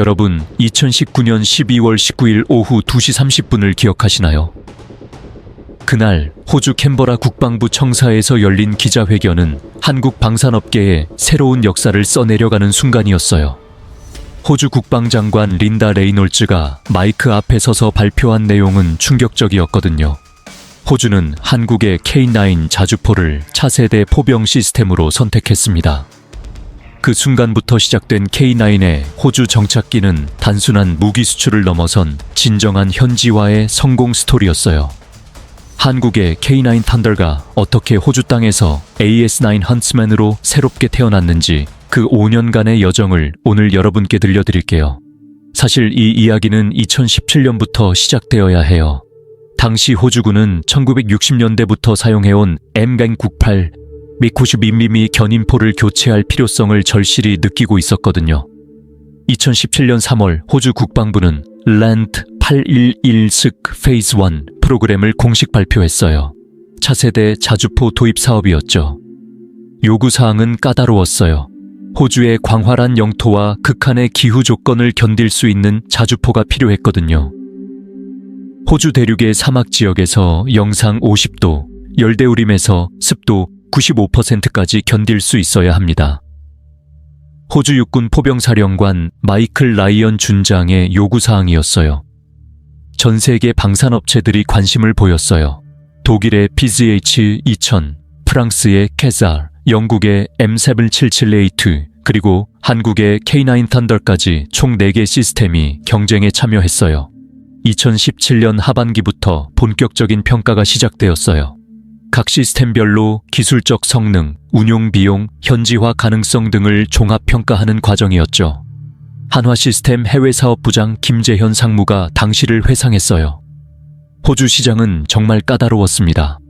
여러분, 2019년 12월 19일 오후 2시 30분을 기억하시나요? 그날 호주 캔버라 국방부 청사에서 열린 기자회견은 한국 방산업계의 새로운 역사를 써내려가는 순간이었어요. 호주 국방장관 린다 레이놀즈가 마이크 앞에 서서 발표한 내용은 충격적이었거든요. 호주는 한국의 K9 자주포를 차세대 포병 시스템으로 선택했습니다. 그 순간부터 시작된 K9의 호주 정착기는 단순한 무기 수출을 넘어선 진정한 현지화의 성공 스토리였어요. 한국의 K9 탄더가 어떻게 호주 땅에서 AS9 헌츠맨으로 새롭게 태어났는지 그 5년간의 여정을 오늘 여러분께 들려드릴게요. 사실 이 이야기는 2017년부터 시작되어야 해요. 당시 호주군은 1960년대부터 사용해온 M98 미 92mm 견인포를 교체할 필요성을 절실히 느끼고 있었거든요. 2017년 3월 호주 국방부는 랜트 811슥 페이즈 1 프로그램을 공식 발표했어요. 차세대 자주포 도입 사업이었죠. 요구사항은 까다로웠어요. 호주의 광활한 영토와 극한의 기후 조건을 견딜 수 있는 자주포가 필요했거든요. 호주 대륙의 사막 지역에서 영상 50도, 열대우림에서 습도 95%까지 견딜 수 있어야 합니다. 호주 육군 포병사령관 마이클 라이언 준장의 요구사항이었어요. 전 세계 방산업체들이 관심을 보였어요. 독일의 PZH-2000, 프랑스의 캐잘, 영국의 M777A2, 그리고 한국의 K9 탄더까지 총 4개 시스템이 경쟁에 참여했어요. 2017년 하반기부터 본격적인 평가가 시작되었어요. 각 시스템별로 기술적 성능, 운용 비용, 현지화 가능성 등을 종합 평가하는 과정이었죠. 한화 시스템 해외 사업 부장 김재현 상무가 당시를 회상했어요. 호주 시장은 정말 까다로웠습니다.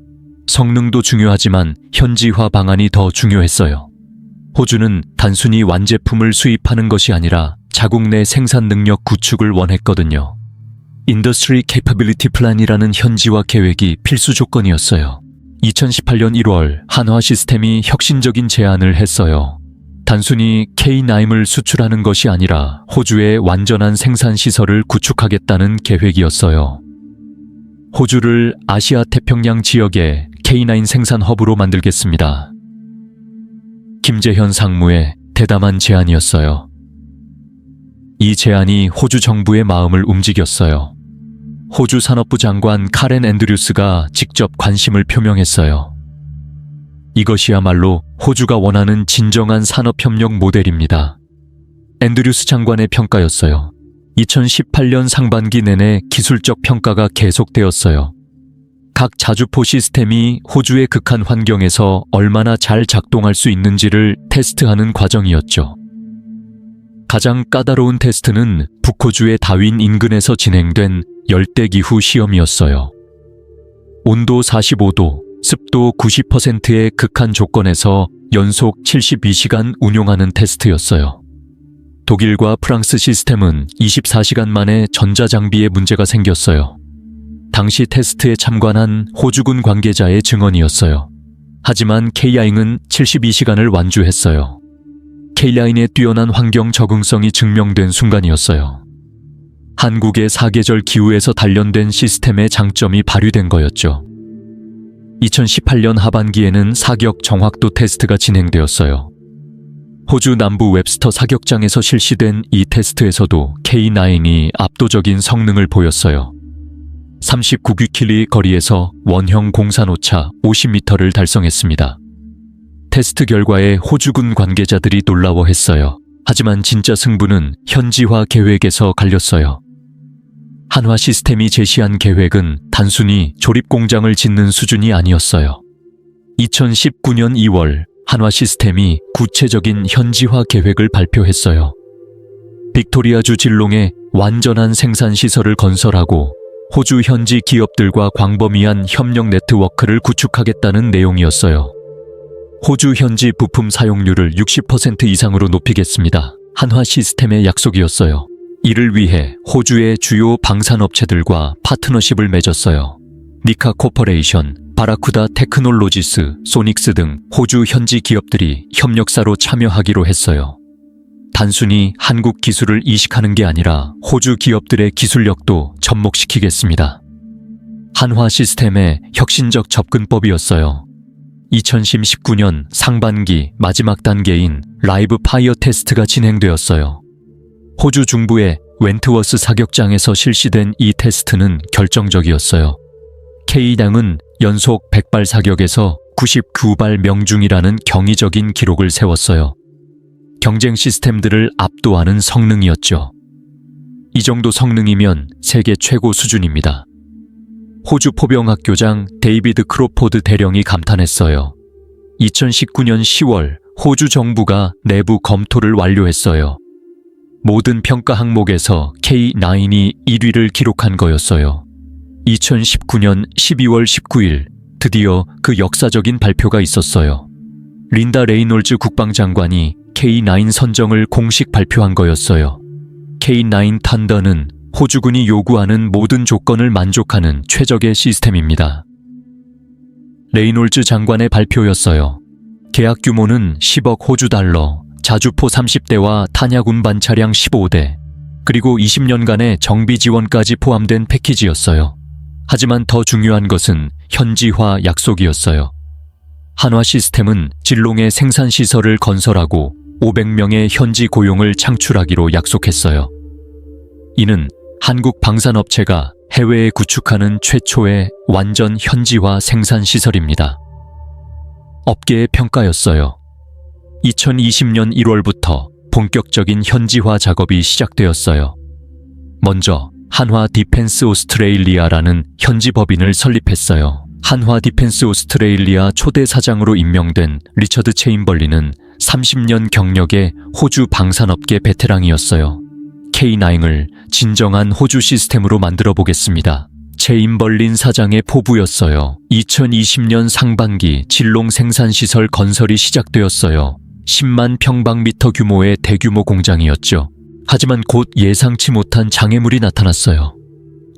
성능도 중요하지만 현지화 방안이 더 중요했어요. 호주는 단순히 완제품을 수입하는 것이 아니라 자국 내 생산 능력 구축을 원했거든요. 인더스트리 캐퍼빌리티 플랜이라는 현지화 계획이 필수 조건이었어요. 2018년 1월 한화 시스템이 혁신적인 제안을 했어요. 단순히 K9을 수출하는 것이 아니라 호주의 완전한 생산 시설을 구축하겠다는 계획이었어요. 호주를 아시아 태평양 지역의 K9 생산 허브로 만들겠습니다. 김재현 상무의 대담한 제안이었어요. 이 제안이 호주 정부의 마음을 움직였어요. 호주 산업부 장관 카렌 앤드류스가 직접 관심을 표명했어요. 이것이야말로 호주가 원하는 진정한 산업협력 모델입니다. 앤드류스 장관의 평가였어요. 2018년 상반기 내내 기술적 평가가 계속되었어요. 각 자주포 시스템이 호주의 극한 환경에서 얼마나 잘 작동할 수 있는지를 테스트하는 과정이었죠. 가장 까다로운 테스트는 북호주의 다윈 인근에서 진행된 열대기후 시험이었어요. 온도 45도, 습도 90%의 극한 조건에서 연속 72시간 운용하는 테스트였어요. 독일과 프랑스 시스템은 24시간 만에 전자장비에 문제가 생겼어요. 당시 테스트에 참관한 호주군 관계자의 증언이었어요. 하지만 K라인은 72시간을 완주했어요. K라인의 뛰어난 환경 적응성이 증명된 순간이었어요. 한국의 사계절 기후에서 단련된 시스템의 장점이 발휘된 거였죠. 2018년 하반기에는 사격 정확도 테스트가 진행되었어요. 호주 남부 웹스터 사격장에서 실시된 이 테스트에서도 K9이 압도적인 성능을 보였어요. 39킬리 거리에서 원형 공산오차 50m를 달성했습니다. 테스트 결과에 호주군 관계자들이 놀라워했어요. 하지만 진짜 승부는 현지화 계획에서 갈렸어요. 한화 시스템이 제시한 계획은 단순히 조립 공장을 짓는 수준이 아니었어요. 2019년 2월 한화 시스템이 구체적인 현지화 계획을 발표했어요. 빅토리아주 진롱에 완전한 생산 시설을 건설하고 호주 현지 기업들과 광범위한 협력 네트워크를 구축하겠다는 내용이었어요. 호주 현지 부품 사용률을 60% 이상으로 높이겠습니다. 한화 시스템의 약속이었어요. 이를 위해 호주의 주요 방산업체들과 파트너십을 맺었어요. 니카 코퍼레이션, 바라쿠다 테크놀로지스, 소닉스 등 호주 현지 기업들이 협력사로 참여하기로 했어요. 단순히 한국 기술을 이식하는 게 아니라 호주 기업들의 기술력도 접목시키겠습니다. 한화 시스템의 혁신적 접근법이었어요. 2019년 상반기 마지막 단계인 라이브 파이어 테스트가 진행되었어요. 호주 중부의 웬트워스 사격장에서 실시된 이 테스트는 결정적이었어요. K당은 연속 100발 사격에서 99발 명중이라는 경이적인 기록을 세웠어요. 경쟁 시스템들을 압도하는 성능이었죠. 이 정도 성능이면 세계 최고 수준입니다. 호주 포병학교장 데이비드 크로포드 대령이 감탄했어요. 2019년 10월 호주 정부가 내부 검토를 완료했어요. 모든 평가 항목에서 K9이 1위를 기록한 거였어요. 2019년 12월 19일 드디어 그 역사적인 발표가 있었어요. 린다 레이놀즈 국방장관이 K9 선정을 공식 발표한 거였어요. K9 탄더는 호주군이 요구하는 모든 조건을 만족하는 최적의 시스템입니다. 레이놀즈 장관의 발표였어요. 계약 규모는 10억 호주 달러, 자주포 30대와 탄약 운반 차량 15대, 그리고 20년간의 정비 지원까지 포함된 패키지였어요. 하지만 더 중요한 것은 현지화 약속이었어요. 한화 시스템은 진롱의 생산 시설을 건설하고 500명의 현지 고용을 창출하기로 약속했어요. 이는 한국 방산업체가 해외에 구축하는 최초의 완전 현지화 생산 시설입니다. 업계의 평가였어요. 2020년 1월부터 본격적인 현지화 작업이 시작되었어요. 먼저 한화 디펜스 오스트레일리아라는 현지 법인을 설립했어요. 한화 디펜스 오스트레일리아 초대 사장으로 임명된 리처드 체인벌리는 30년 경력의 호주 방산업계 베테랑이었어요. K9을 진정한 호주 시스템으로 만들어 보겠습니다. 체인벌린 사장의 포부였어요. 2020년 상반기 진롱 생산시설 건설이 시작되었어요. 10만 평방미터 규모의 대규모 공장이었죠. 하지만 곧 예상치 못한 장애물이 나타났어요.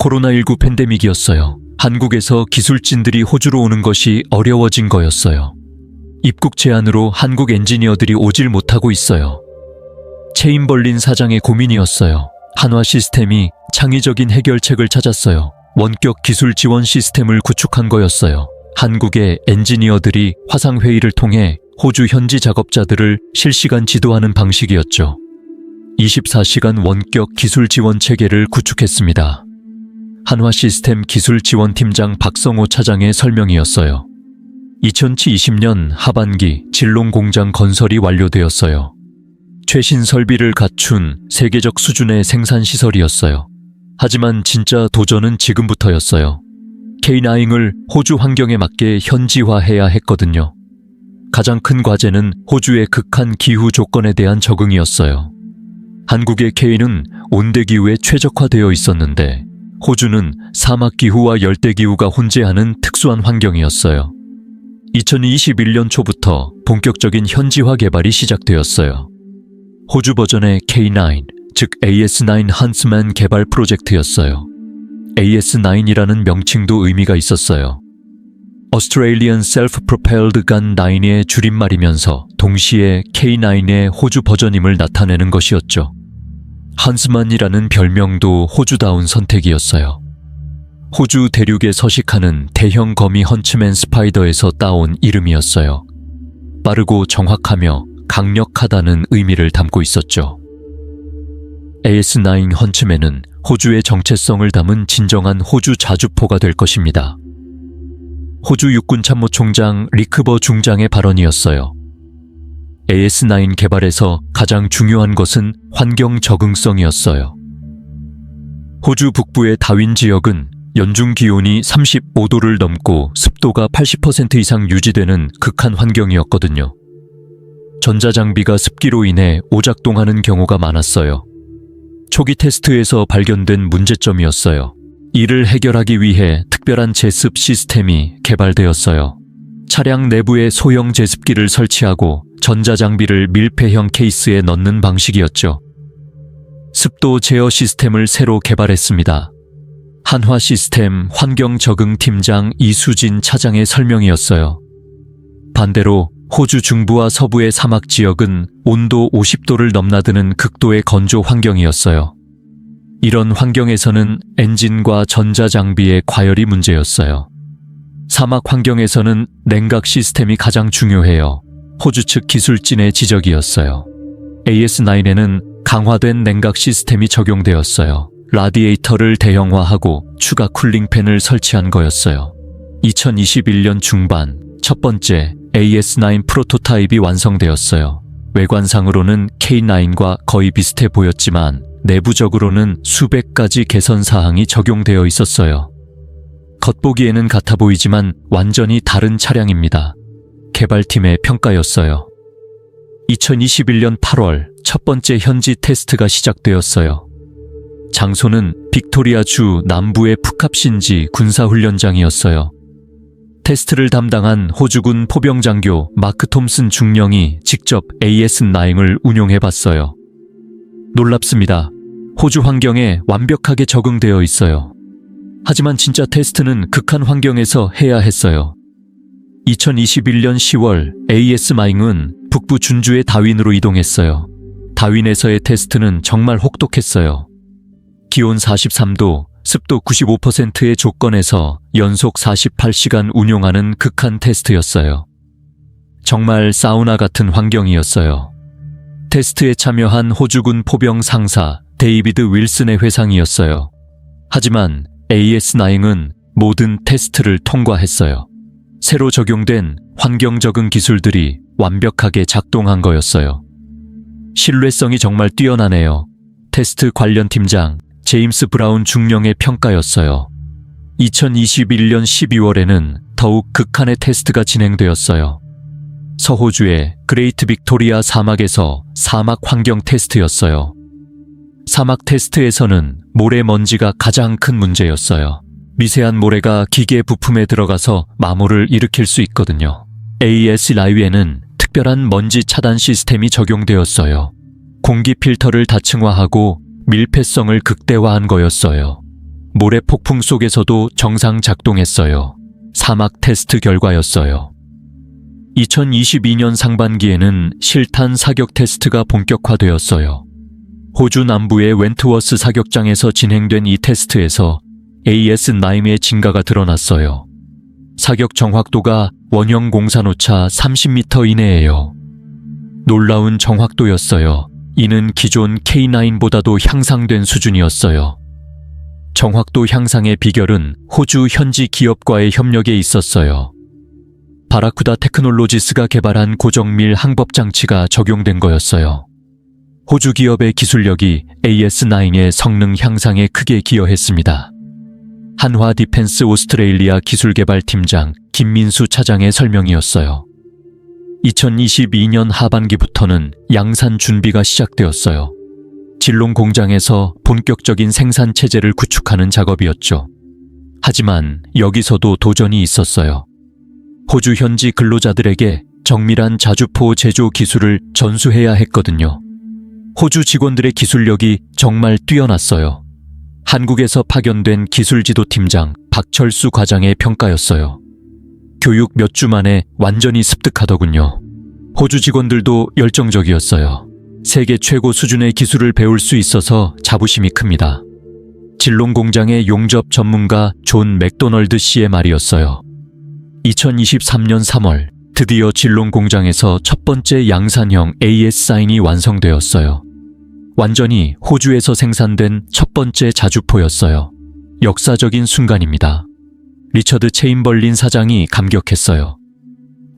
코로나19 팬데믹이었어요. 한국에서 기술진들이 호주로 오는 것이 어려워진 거였어요. 입국 제한으로 한국 엔지니어들이 오질 못하고 있어요. 체인벌린 사장의 고민이었어요. 한화 시스템이 창의적인 해결책을 찾았어요. 원격 기술 지원 시스템을 구축한 거였어요. 한국의 엔지니어들이 화상회의를 통해 호주 현지 작업자들을 실시간 지도하는 방식이었죠. 24시간 원격 기술 지원 체계를 구축했습니다. 한화 시스템 기술 지원 팀장 박성호 차장의 설명이었어요. 2020년 하반기 진롱 공장 건설이 완료되었어요. 최신 설비를 갖춘 세계적 수준의 생산 시설이었어요. 하지만 진짜 도전은 지금부터였어요. K9을 호주 환경에 맞게 현지화해야 했거든요. 가장 큰 과제는 호주의 극한 기후 조건에 대한 적응이었어요. 한국의 K는 온대 기후에 최적화되어 있었는데 호주는 사막 기후와 열대 기후가 혼재하는 특수한 환경이었어요. 2021년 초부터 본격적인 현지화 개발이 시작되었어요. 호주 버전의 K9, 즉 AS9 한스맨 개발 프로젝트였어요. AS9이라는 명칭도 의미가 있었어요. Australian Self-Propelled Gun 9의 줄임말이면서 동시에 K9의 호주 버전임을 나타내는 것이었죠. 한스만이라는 별명도 호주다운 선택이었어요. 호주 대륙에 서식하는 대형 거미 헌츠맨 스파이더에서 따온 이름이었어요. 빠르고 정확하며 강력하다는 의미를 담고 있었죠. AS9 헌츠맨은 호주의 정체성을 담은 진정한 호주 자주포가 될 것입니다. 호주 육군 참모총장 리크버 중장의 발언이었어요. AS9 개발에서 가장 중요한 것은 환경 적응성이었어요. 호주 북부의 다윈 지역은 연중 기온이 35도를 넘고 습도가 80% 이상 유지되는 극한 환경이었거든요. 전자장비가 습기로 인해 오작동하는 경우가 많았어요. 초기 테스트에서 발견된 문제점이었어요. 이를 해결하기 위해 특별한 제습 시스템이 개발되었어요. 차량 내부에 소형 제습기를 설치하고 전자장비를 밀폐형 케이스에 넣는 방식이었죠. 습도 제어 시스템을 새로 개발했습니다. 한화 시스템 환경 적응 팀장 이수진 차장의 설명이었어요. 반대로 호주 중부와 서부의 사막 지역은 온도 50도를 넘나드는 극도의 건조 환경이었어요. 이런 환경에서는 엔진과 전자장비의 과열이 문제였어요. 사막 환경에서는 냉각 시스템이 가장 중요해요. 호주 측 기술진의 지적이었어요. AS9에는 강화된 냉각 시스템이 적용되었어요. 라디에이터를 대형화하고 추가 쿨링팬을 설치한 거였어요. 2021년 중반 첫 번째 AS9 프로토타입이 완성되었어요. 외관상으로는 K9과 거의 비슷해 보였지만 내부적으로는 수백 가지 개선 사항이 적용되어 있었어요. 겉보기에는 같아 보이지만 완전히 다른 차량입니다. 개발팀의 평가였어요. 2021년 8월 첫 번째 현지 테스트가 시작되었어요. 장소는 빅토리아주 남부의 푸캅신지 군사훈련장이었어요. 테스트를 담당한 호주군 포병장교 마크 톰슨 중령이 직접 AS9을 운용해 봤어요. 놀랍습니다. 호주 환경에 완벽하게 적응되어 있어요. 하지만 진짜 테스트는 극한 환경에서 해야 했어요. 2021년 10월 AS 마잉은 북부 준주의 다윈으로 이동했어요. 다윈에서의 테스트는 정말 혹독했어요. 기온 43도, 습도 95%의 조건에서 연속 48시간 운용하는 극한 테스트였어요. 정말 사우나 같은 환경이었어요. 테스트에 참여한 호주군 포병 상사 데이비드 윌슨의 회상이었어요. 하지만 AS9은 모든 테스트를 통과했어요. 새로 적용된 환경 적응 기술들이 완벽하게 작동한 거였어요. 신뢰성이 정말 뛰어나네요. 테스트 관련 팀장 제임스 브라운 중령의 평가였어요. 2021년 12월에는 더욱 극한의 테스트가 진행되었어요. 서호주의 그레이트 빅토리아 사막에서 사막 환경 테스트였어요. 사막 테스트에서는 모래 먼지가 가장 큰 문제였어요. 미세한 모래가 기계 부품에 들어가서 마모를 일으킬 수 있거든요. AS 라이브에는 특별한 먼지 차단 시스템이 적용되었어요. 공기 필터를 다층화하고 밀폐성을 극대화한 거였어요. 모래 폭풍 속에서도 정상 작동했어요. 사막 테스트 결과였어요. 2022년 상반기에는 실탄 사격 테스트가 본격화되었어요. 호주 남부의 웬트워스 사격장에서 진행된 이 테스트에서 AS9의 증가가 드러났어요. 사격 정확도가 원형 공산오차 30m 이내예요. 놀라운 정확도였어요. 이는 기존 K9보다도 향상된 수준이었어요. 정확도 향상의 비결은 호주 현지 기업과의 협력에 있었어요. 바라쿠다 테크놀로지스가 개발한 고정밀 항법 장치가 적용된 거였어요. 호주 기업의 기술력이 AS9의 성능 향상에 크게 기여했습니다. 한화 디펜스 오스트레일리아 기술개발팀장 김민수 차장의 설명이었어요. 2022년 하반기부터는 양산 준비가 시작되었어요. 진롱 공장에서 본격적인 생산 체제를 구축하는 작업이었죠. 하지만 여기서도 도전이 있었어요. 호주 현지 근로자들에게 정밀한 자주포 제조 기술을 전수해야 했거든요. 호주 직원들의 기술력이 정말 뛰어났어요. 한국에서 파견된 기술지도 팀장 박철수 과장의 평가였어요. 교육 몇 주 만에 완전히 습득하더군요. 호주 직원들도 열정적이었어요. 세계 최고 수준의 기술을 배울 수 있어서 자부심이 큽니다. 진롱 공장의 용접 전문가 존 맥도널드 씨의 말이었어요. 2023년 3월 드디어 진롱 공장에서 첫 번째 양산형 AS 사인이 완성되었어요. 완전히 호주에서 생산된 첫 번째 자주포였어요. 역사적인 순간입니다. 리처드 체인벌린 사장이 감격했어요.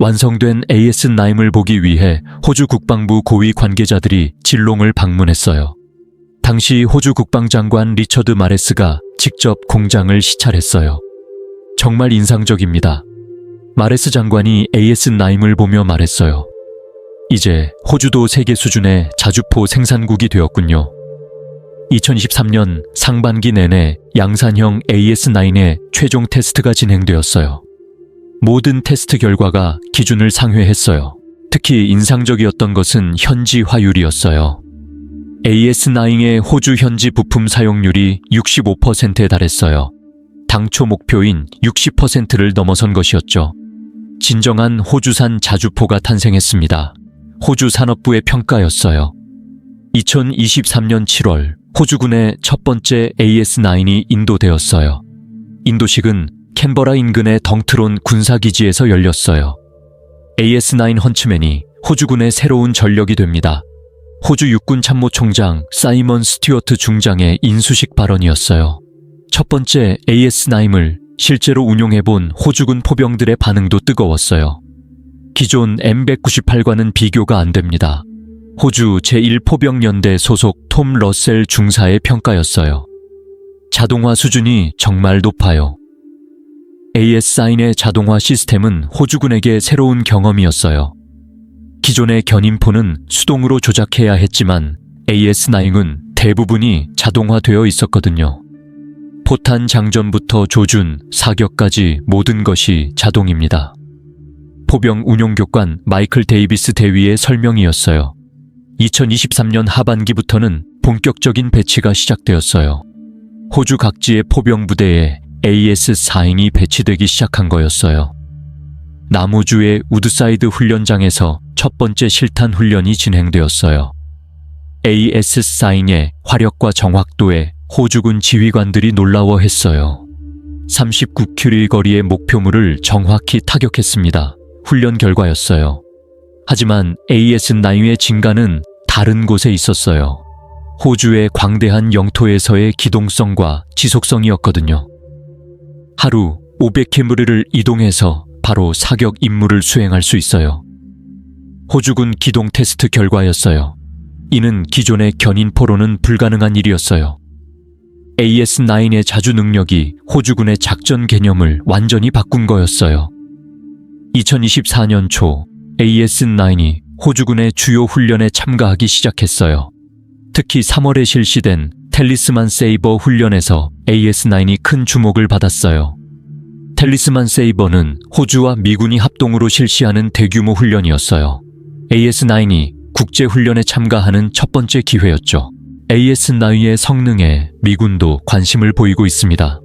완성된 AS9을 보기 위해 호주 국방부 고위 관계자들이 진롱을 방문했어요. 당시 호주 국방장관 리처드 마레스가 직접 공장을 시찰했어요. 정말 인상적입니다. 마레스 장관이 AS9을 보며 말했어요. 이제 호주도 세계 수준의 자주포 생산국이 되었군요. 2023년 상반기 내내 양산형 AS9의 최종 테스트가 진행되었어요. 모든 테스트 결과가 기준을 상회했어요. 특히 인상적이었던 것은 현지 화율이었어요. AS9의 호주 현지 부품 사용률이 65%에 달했어요. 당초 목표인 60%를 넘어선 것이었죠. 진정한 호주산 자주포가 탄생했습니다. 호주 산업부의 평가였어요. 2023년 7월 호주군의 첫 번째 AS9이 인도되었어요. 인도식은 캔버라 인근의 덩트론 군사기지에서 열렸어요. AS9 헌츠맨이 호주군의 새로운 전력이 됩니다. 호주 육군 참모총장 사이먼 스튜어트 중장의 인수식 발언이었어요. 첫 번째 AS9을 실제로 운용해본 호주군 포병들의 반응도 뜨거웠어요. 기존 M198과는 비교가 안 됩니다. 호주 제1포병연대 소속 톰 러셀 중사의 평가였어요. 자동화 수준이 정말 높아요. AS9의 자동화 시스템은 호주군에게 새로운 경험이었어요. 기존의 견인포는 수동으로 조작해야 했지만 AS9은 대부분이 자동화되어 있었거든요. 포탄 장전부터 조준, 사격까지 모든 것이 자동입니다. 포병 운용교관 마이클 데이비스 대위의 설명이었어요. 2023년 하반기부터는 본격적인 배치가 시작되었어요. 호주 각지의 포병 부대에 AS4인이 배치되기 시작한 거였어요. 나무주의 우드사이드 훈련장에서 첫 번째 실탄 훈련이 진행되었어요. AS4인의 화력과 정확도에 호주군 지휘관들이 놀라워했어요. 39큐리 거리의 목표물을 정확히 타격했습니다. 훈련 결과였어요. 하지만 AS9의 진가는 다른 곳에 있었어요. 호주의 광대한 영토에서의 기동성과 지속성이었거든요. 하루 500km를 이동해서 바로 사격 임무를 수행할 수 있어요. 호주군 기동 테스트 결과였어요. 이는 기존의 견인포로는 불가능한 일이었어요. AS9의 자주 능력이 호주군의 작전 개념을 완전히 바꾼 거였어요. 2024년 초 AS9이 호주군의 주요 훈련에 참가하기 시작했어요. 특히 3월에 실시된 텔리스만 세이버 훈련에서 AS9이 큰 주목을 받았어요. 텔리스만 세이버는 호주와 미군이 합동으로 실시하는 대규모 훈련이었어요. AS9이 국제 훈련에 참가하는 첫 번째 기회였죠. AS9의 성능에 미군도 관심을 보이고 있습니다.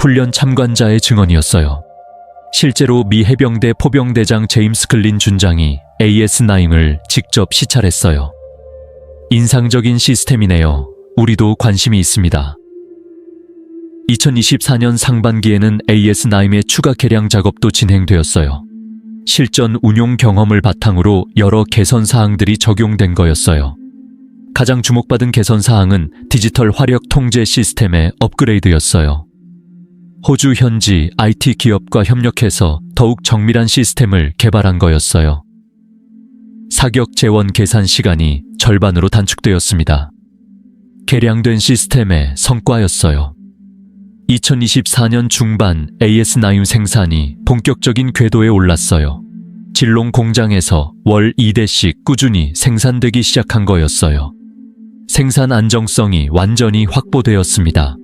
훈련 참관자의 증언이었어요. 실제로 미 해병대 포병대장 제임스 클린 준장이 AS9을 직접 시찰했어요. 인상적인 시스템이네요. 우리도 관심이 있습니다. 2024년 상반기에는 AS9의 추가 개량 작업도 진행되었어요. 실전 운용 경험을 바탕으로 여러 개선 사항들이 적용된 거였어요. 가장 주목받은 개선 사항은 디지털 화력 통제 시스템의 업그레이드였어요. 호주 현지 IT 기업과 협력해서 더욱 정밀한 시스템을 개발한 거였어요. 사격 재원 계산 시간이 절반으로 단축되었습니다. 개량된 시스템의 성과였어요. 2024년 중반 AS9 생산이 본격적인 궤도에 올랐어요. 진롱 공장에서 월 2대씩 꾸준히 생산되기 시작한 거였어요. 생산 안정성이 완전히 확보되었습니다.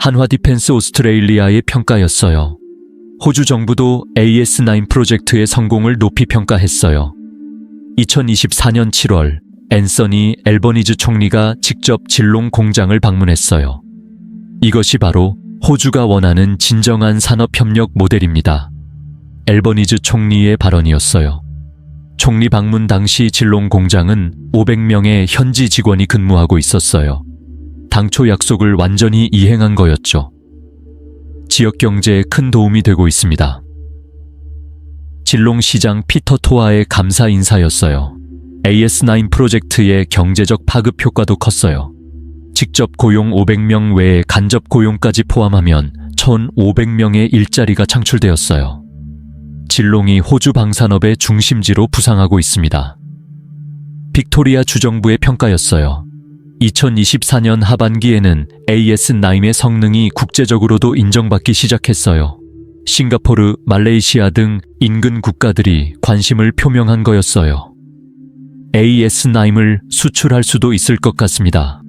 한화 디펜스 오스트레일리아의 평가였어요. 호주 정부도 AS9 프로젝트의 성공을 높이 평가했어요. 2024년 7월 앤서니 앨버니즈 총리가 직접 진롱 공장을 방문했어요. 이것이 바로 호주가 원하는 진정한 산업협력 모델입니다. 앨버니즈 총리의 발언이었어요. 총리 방문 당시 진롱 공장은 500명의 현지 직원이 근무하고 있었어요. 당초 약속을 완전히 이행한 거였죠. 지역 경제에 큰 도움이 되고 있습니다. 진롱 시장 피터 토아의 감사 인사였어요. AS9 프로젝트의 경제적 파급 효과도 컸어요. 직접 고용 500명 외에 간접 고용까지 포함하면 1,500명의 일자리가 창출되었어요. 진롱이 호주 방산업의 중심지로 부상하고 있습니다. 빅토리아 주정부의 평가였어요. 2024년 하반기에는 AS9의 성능이 국제적으로도 인정받기 시작했어요. 싱가포르, 말레이시아 등 인근 국가들이 관심을 표명한 거였어요. AS9을 수출할 수도 있을 것 같습니다.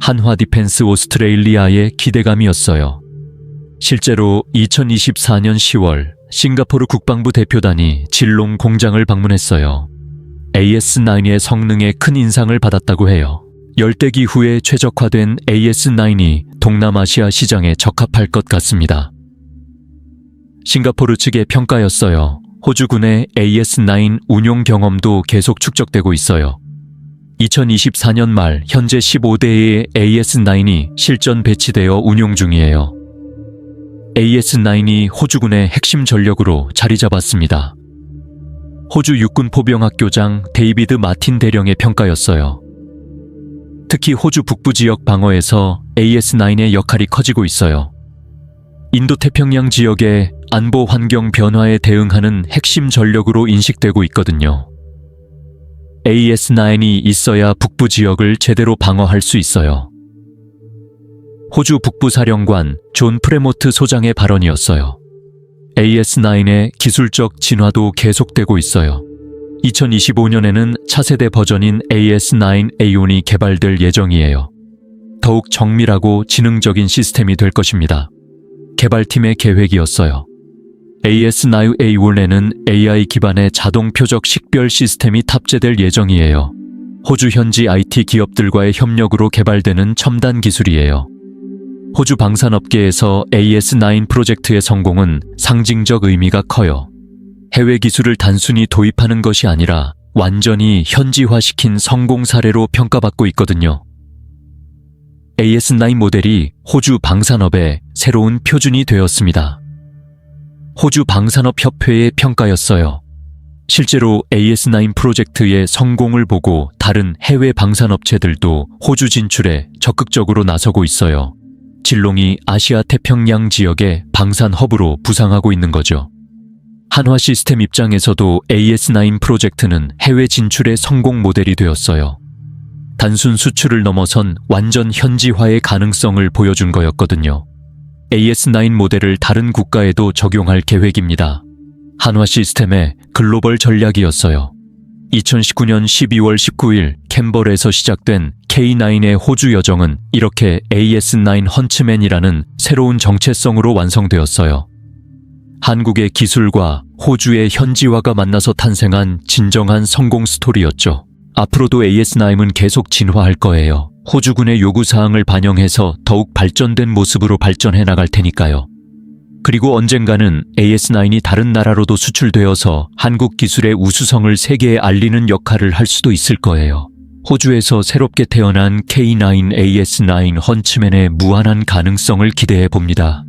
한화 디펜스 오스트레일리아의 기대감이었어요. 실제로 2024년 10월 싱가포르 국방부 대표단이 진롱 공장을 방문했어요. AS9의 성능에 큰 인상을 받았다고 해요. 열대기 후에 최적화된 AS9이 동남아시아 시장에 적합할 것 같습니다. 싱가포르 측의 평가였어요. 호주군의 AS9 운용 경험도 계속 축적되고 있어요. 2024년 말 현재 15대의 AS9이 실전 배치되어 운용 중이에요. AS9이 호주군의 핵심 전력으로 자리 잡았습니다. 호주 육군 포병학교장 데이비드 마틴 대령의 평가였어요. 특히 호주 북부 지역 방어에서 AS9의 역할이 커지고 있어요. 인도 태평양 지역의 안보 환경 변화에 대응하는 핵심 전력으로 인식되고 있거든요. AS9이 있어야 북부 지역을 제대로 방어할 수 있어요. 호주 북부 사령관 존 프레모트 소장의 발언이었어요. AS9의 기술적 진화도 계속되고 있어요. 2025년에는 차세대 버전인 AS9 A1이 개발될 예정이에요. 더욱 정밀하고 지능적인 시스템이 될 것입니다. 개발팀의 계획이었어요. AS9 A1에는 AI 기반의 자동 표적 식별 시스템이 탑재될 예정이에요. 호주 현지 IT 기업들과의 협력으로 개발되는 첨단 기술이에요. 호주 방산업계에서 AS9 프로젝트의 성공은 상징적 의미가 커요. 해외 기술을 단순히 도입하는 것이 아니라 완전히 현지화시킨 성공 사례로 평가받고 있거든요. AS9 모델이 호주 방산업의 새로운 표준이 되었습니다. 호주 방산업협회의 평가였어요. 실제로 AS9 프로젝트의 성공을 보고 다른 해외 방산업체들도 호주 진출에 적극적으로 나서고 있어요. 진롱이 아시아 태평양 지역의 방산 허브로 부상하고 있는 거죠. 한화 시스템 입장에서도 AS9 프로젝트는 해외 진출의 성공 모델이 되었어요. 단순 수출을 넘어선 완전 현지화의 가능성을 보여준 거였거든요. AS9 모델을 다른 국가에도 적용할 계획입니다. 한화 시스템의 글로벌 전략이었어요. 2019년 12월 19일 캔버에서 시작된 K9의 호주 여정은 이렇게 AS9 헌츠맨이라는 새로운 정체성으로 완성되었어요. 한국의 기술과 호주의 현지화가 만나서 탄생한 진정한 성공 스토리였죠. 앞으로도 AS9은 계속 진화할 거예요. 호주군의 요구사항을 반영해서 더욱 발전된 모습으로 발전해 나갈 테니까요. 그리고 언젠가는 AS9이 다른 나라로도 수출되어서 한국 기술의 우수성을 세계에 알리는 역할을 할 수도 있을 거예요. 호주에서 새롭게 태어난 K9 AS9 헌츠맨의 무한한 가능성을 기대해 봅니다.